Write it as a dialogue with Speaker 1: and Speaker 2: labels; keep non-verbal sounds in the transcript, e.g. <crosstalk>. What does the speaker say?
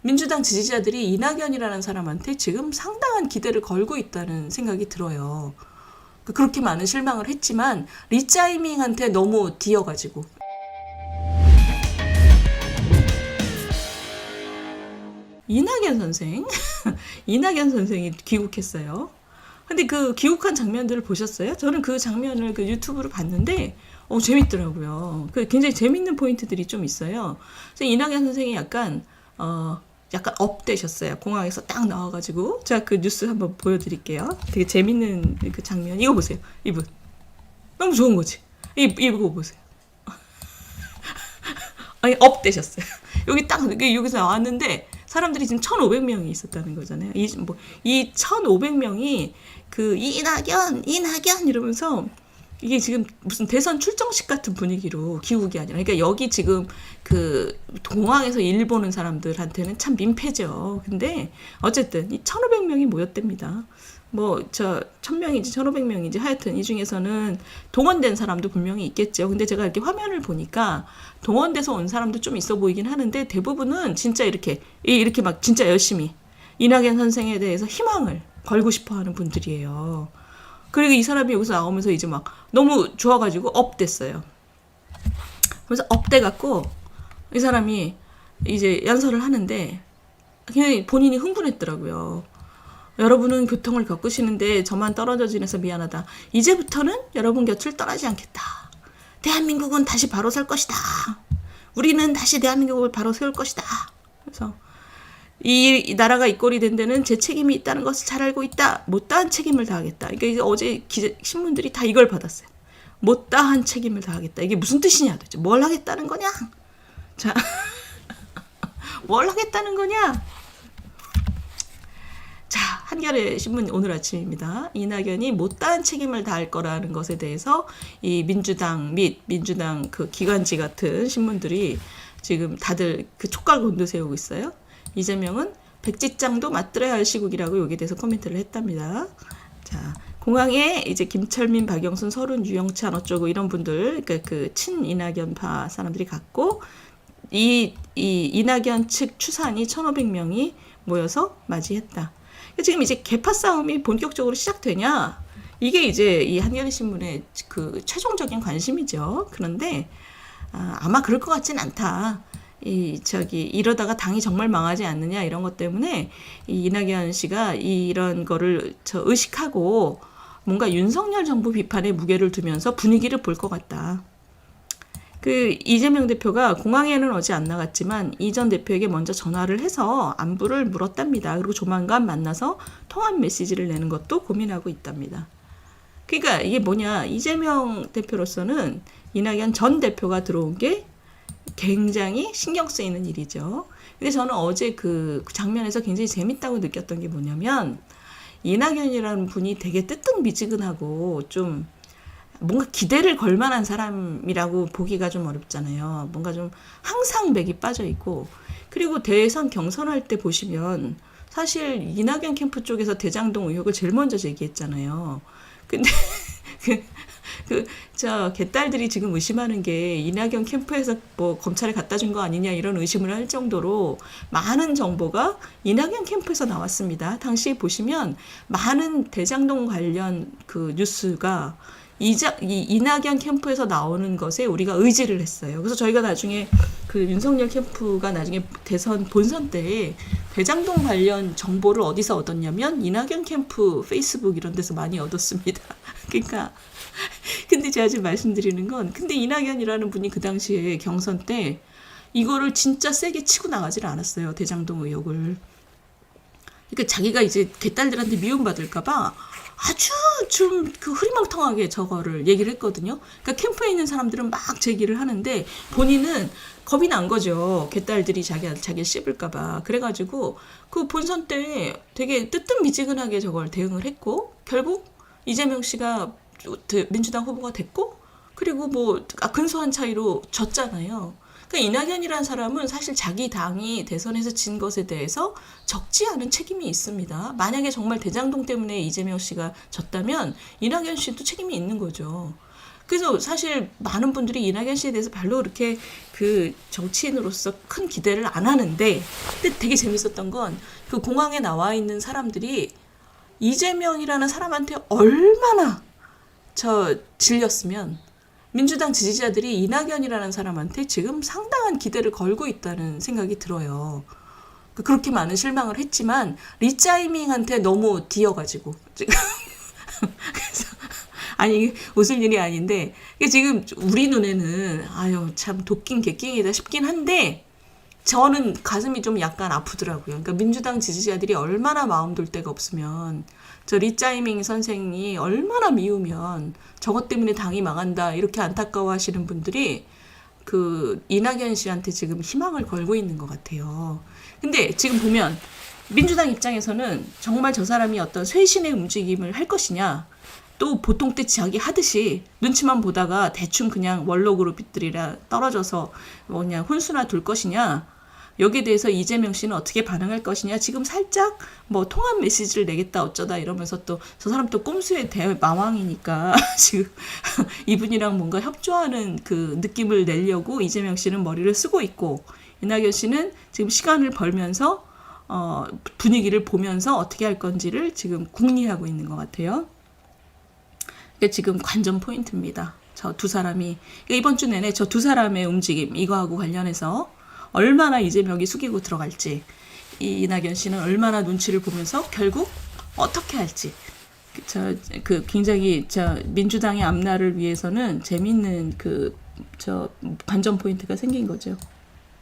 Speaker 1: 민주당 지지자들이 이낙연이라는 사람한테 지금 상당한 기대를 걸고 있다는 생각이 들어요. 그러니까 그렇게 많은 실망을 했지만 리짜이밍한테 너무 뒤어가지고 이낙연 선생, <laughs> 이낙연 선생이 귀국했어요. 근데 그 귀국한 장면들을 보셨어요? 저는 그 장면을 그 유튜브로 봤는데 어 재밌더라고요. 그 굉장히 재밌는 포인트들이 좀 있어요. 그래서 이낙연 선생이 약간 어 약간 업 되셨어요. 공항에서 딱 나와가지고 제가 그 뉴스 한번 보여드릴게요. 되게 재밌는 그 장면. 이거 보세요. 이분 너무 좋은 거지. 이 이거 보세요. <laughs> 아니 업 되셨어요. <laughs> 여기 딱 여기 여기서 나왔는데 사람들이 지금 1,500명이 있었다는 거잖아요. 이 뭐 이 1,500명이 그 이낙연 이낙연 이러면서 이게 지금 무슨 대선 출정식 같은 분위기로 기국이 아니라 그러니까 여기 지금 그 공항에서 일 보는 사람들한테는 참 민폐죠. 근데 어쨌든 이 1,500명이 모였답니다. 뭐 저 1000명인지 1,500명인지 하여튼 이 중에서는 동원된 사람도 분명히 있겠죠. 근데 제가 이렇게 화면을 보니까 동원돼서 온 사람도 좀 있어 보이긴 하는데 대부분은 진짜 이렇게 이- 이렇게 막 진짜 열심히 이낙연 선생에 대해서 희망을 걸고 싶어 하는 분들이에요. 그리고 이 사람이 여기서 나오면서 이제 막 너무 좋아가지고 업됐어요. 그래서 업돼갖고 이 사람이 이제 연설을 하는데 굉장히 본인이 흥분했더라고요. 여러분은 교통을 겪으시는데 저만 떨어져 지내서 미안하다. 이제부터는 여러분 곁을 떠나지 않겠다. 대한민국은 다시 바로 설 것이다. 우리는 다시 대한민국을 바로 세울 것이다. 그래서 이, 이 나라가 이 꼴이 된 데는 제 책임이 있다는 것을 잘 알고 있다. 못다한 책임을 다하겠다. 그러니까 어제 기자, 신문들이 다 이걸 받았어요. 못다한 책임을 다하겠다. 이게 무슨 뜻이냐 도대체. 뭘 하겠다는 거냐? 자, <laughs> 뭘 하겠다는 거냐? 자, 한겨레 신문 오늘 아침입니다. 이낙연이 못다한 책임을 다할 거라는 것에 대해서 이 민주당 및 민주당 그 기관지 같은 신문들이 지금 다들 그 촉각을 곤두세우고 있어요. 이재명은 백지장도 맞들어야 할 시국이라고 여기에 대해서 코멘트를 했답니다. 자, 공항에 이제 김철민, 박영순, 서른, 유영찬 어쩌고 이런 분들, 그러니까 그 친 이낙연파 사람들이 갔고 이, 이 이낙연 측 추산이 1,500명이 모여서 맞이했다. 지금 이제 개파 싸움이 본격적으로 시작되냐? 이게 이제 이 한겨레 신문의 그 최종적인 관심이죠. 그런데 아, 아마 그럴 것 같진 않다. 이 저기 이러다가 당이 정말 망하지 않느냐 이런 것 때문에 이 이낙연 씨가 이런 거를 저 의식하고 뭔가 윤석열 정부 비판에 무게를 두면서 분위기를 볼 것 같다. 그 이재명 대표가 공항에는 어제 안 나갔지만 이 전 대표에게 먼저 전화를 해서 안부를 물었답니다. 그리고 조만간 만나서 통합 메시지를 내는 것도 고민하고 있답니다. 그러니까 이게 뭐냐 이재명 대표로서는 이낙연 전 대표가 들어온 게 굉장히 신경 쓰이는 일이죠. 근데 저는 어제 그 장면에서 굉장히 재밌다고 느꼈던 게 뭐냐면 이낙연이라는 분이 되게 뜨뜻미지근하고 좀 뭔가 기대를 걸 만한 사람이라고 보기가 좀 어렵잖아요. 뭔가 좀 항상 맥이 빠져 있고 그리고 대선 경선할 때 보시면 사실 이낙연 캠프 쪽에서 대장동 의혹을 제일 먼저 제기했잖아요. 근데 <laughs> 그, 그, 저, 개딸들이 지금 의심하는 게 이낙연 캠프에서 뭐 검찰에 갖다 준 거 아니냐 이런 의심을 할 정도로 많은 정보가 이낙연 캠프에서 나왔습니다. 당시 보시면 많은 대장동 관련 그 뉴스가 이자, 이 이낙연 캠프에서 나오는 것에 우리가 의지를 했어요. 그래서 저희가 나중에 그 윤석열 캠프가 나중에 대선 본선 때 대장동 관련 정보를 어디서 얻었냐면 이낙연 캠프 페이스북 이런 데서 많이 얻었습니다. <laughs> 그러니까 근데 제가 지금 말씀드리는 건 근데 이낙연이라는 분이 그 당시에 경선 때 이거를 진짜 세게 치고 나가지를 않았어요. 대장동 의혹을. 그러니까 자기가 이제 개딸들한테 미움받을까봐 아주 좀 그 흐리멍텅하게 저거를 얘기를 했거든요. 그러니까 캠프에 있는 사람들은 막 제기를 하는데 본인은 겁이 난 거죠. 개딸들이 자기 자기 씹을까봐. 그래가지고 그 본선 때 되게 뜨뜻미지근하게 저걸 대응을 했고 결국 이재명 씨가 민주당 후보가 됐고 그리고 뭐 아, 근소한 차이로 졌잖아요. 그러니까 이낙연이라는 사람은 사실 자기 당이 대선에서 진 것에 대해서 적지 않은 책임이 있습니다. 만약에 정말 대장동 때문에 이재명 씨가 졌다면 이낙연 씨도 책임이 있는 거죠. 그래서 사실 많은 분들이 이낙연 씨에 대해서 별로 그렇게 그 정치인으로서 큰 기대를 안 하는데 근데 되게 재밌었던 건 그 공항에 나와 있는 사람들이 이재명이라는 사람한테 얼마나 저 질렸으면 민주당 지지자들이 이낙연이라는 사람한테 지금 상당한 기대를 걸고 있다는 생각이 들어요. 그 그렇게 많은 실망을 했지만 리짜이밍한테 너무 뒤어가지고 <laughs> 그래서 아니 웃을 일이 아닌데 지금 우리 눈에는 아유 참 도끼인 개끼이다 싶긴 한데 저는 가슴이 좀 약간 아프더라고요. 그러니까 민주당 지지자들이 얼마나 마음 둘 데가 없으면 저 리짜이밍 선생이 얼마나 미우면 저것 때문에 당이 망한다 이렇게 안타까워하시는 분들이 그 이낙연 씨한테 지금 희망을 걸고 있는 것 같아요. 근데 지금 보면 민주당 입장에서는 정말 저 사람이 어떤 쇄신의 움직임을 할 것이냐 또 보통 때 자기 하듯이 눈치만 보다가 대충 그냥 원로 그룹들이라 떨어져서 뭐냐 혼수나 둘 것이냐 여기에 대해서 이재명 씨는 어떻게 반응할 것이냐 지금 살짝 뭐 통합 메시지를 내겠다 어쩌다 이러면서 또 저 사람 또 꼼수의 대마왕이니까 <laughs> 지금 <laughs> 이분이랑 뭔가 협조하는 그 느낌을 내려고 이재명 씨는 머리를 쓰고 있고 이낙연 씨는 지금 시간을 벌면서 어 분위기를 보면서 어떻게 할 건지를 지금 궁리하고 있는 것 같아요. 이게 지금 관전 포인트입니다. 저 두 사람이 그러니까 이번 주 내내 저 두 사람의 움직임 이거하고 관련해서 얼마나 이재명이 숙이고 들어갈지 이 이낙연 씨는 얼마나 눈치를 보면서 결국 어떻게 할지 저 그 굉장히 저 민주당의 앞날을 위해서는 재밌는 그 저 반전 포인트가 생긴 거죠.